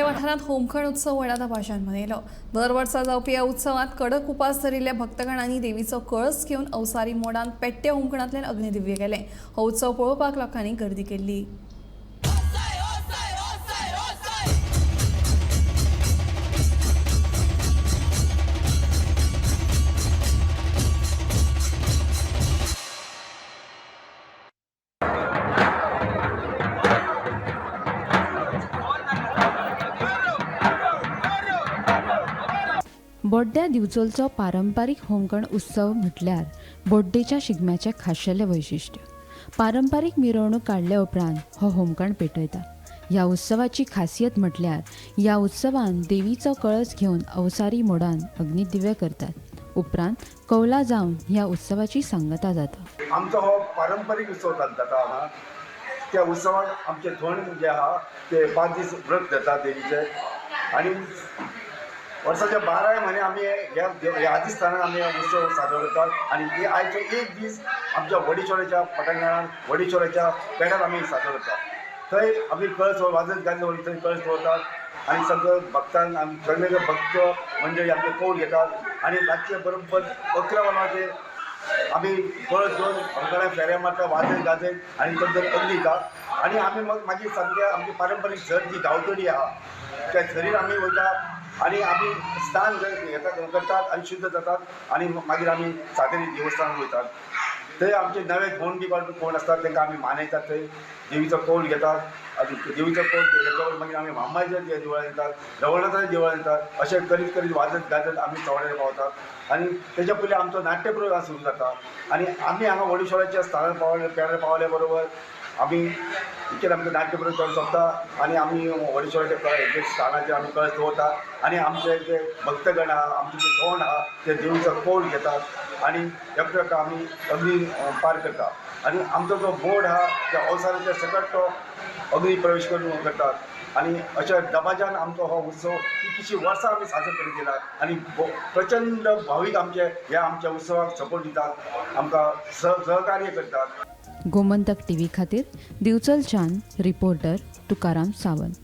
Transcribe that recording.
या वाठारात होमखण उत्सव व्हडा भाषांमध्ये मनयलो दर वर्सा जावपी ह्या उत्सवात कडक उपास धरिल्ल्या भक्तगणांनी देवीचो कळस घेवन अवसारी मोडान पेट्टे होमखणांतल्यान अग्निदिव्य गेले हो उत्सव पळोवपाक लोकांनी गर्दी केल्ली बोड्ड्या दिवचोलचो पारंपारीक होमकण उत्सव म्हटल्यार बोड्डेच्या शिगम्याचें खाशेलें वैशिश्ट्य पारंपारीक मिरवणूक काडल्या उपरांत हो होमकण पेटयता ह्या उत्सवाची खासियत म्हटल्यार ह्या उत्सवान देवीचो कळस घेवन अवसारी मोडान अग्निदिव्य करतात. उपरांत कौला जावन ह्या उत्सवाची सांगता जाता. आमचो हो पारंपारीक उत्सव जाता हांगा त्या उत्सवाक आमचे थोंड जे म्हणजे आहा ते पांच दीस व्रत धरतात देवीचे. आनी वर्साचे बाराय म्हयने आमी ह्या ह्या दिसताना आमी उत्सव साजरो करतात आनी हे आयचो एक दीस आमच्या वडीचोऱ्याच्या पटांगणात वडीचोऱ्याच्या पेड्यार आमी साजरो करतात थंय आमी कळस वाजत गाजत व्हरून थंय कळस दवरतात आनी सगळं भक्तांक आमी सगळे भक्त म्हणजे मंडळी आमचे कौल घेतात. आनी रातचे बरोबर अकरा वरांचेर आमी कळस दोन हंगारा फेऱ्या मारता वाजत गाजत आनी नंतर अगदी दिता आनी आमी मग मागीर सामकें आमची पारंपारीक झर जी गांवतडी आहा त्या झरीर आमी वयता आनी आमी स्नान येतात करतात आनी शुद्ध जातात. आनी मागीर आमी सातेरी देवस्थान वयतात थंय आमचे नवे कोण बी कोण असतात आसतात तांकां आमी मानयतात थंय देवीचो कोण घेतात. आनी देवीचो कौल घेतल्यावर मागीर आमी मामाच्या देवळान येतात रवळनाथाच्या देवळान येतात अशें करीत करीत वाजत गाजत आमी चवड्यार पावतात. आनी तेच्या पयलीं आमचो नाट्य सुरू जाता आनी आमी हांगा वडेश्वराच्या स्थानार पावले पेड्यार पावल्या बरोबर आमी इतकेर आमकां नाट्य प्रोग्राम सोंपता आनी आमी वडीश्वराच्या कळ स्थानाचे आमी कळस दवरता आनी आमचे जे भक्तगण आहा आमचे जे कोण आहा ते देवीचो कोण घेतात. आनी एकटो आमी अग्नी पार करता. आनी आमचो जो बोर्ड आहा त्या अवसाराच्या सकट तो अग्नी प्रवेश करून करतात. आनी अशा दबाज्यान आमचो हो उत्सव कितलींशीं वर्सां आमी साजरो करीत गेला. आनी प्रचंड भावीक आमचे ह्या आमच्या उत्सवाक सपोर्ट दितात. आमकां सह सहकार्य करतात. गोमंतक टीव्ही खातीर दिवचलच्यान रिपोर्टर तुकाराम सावंत.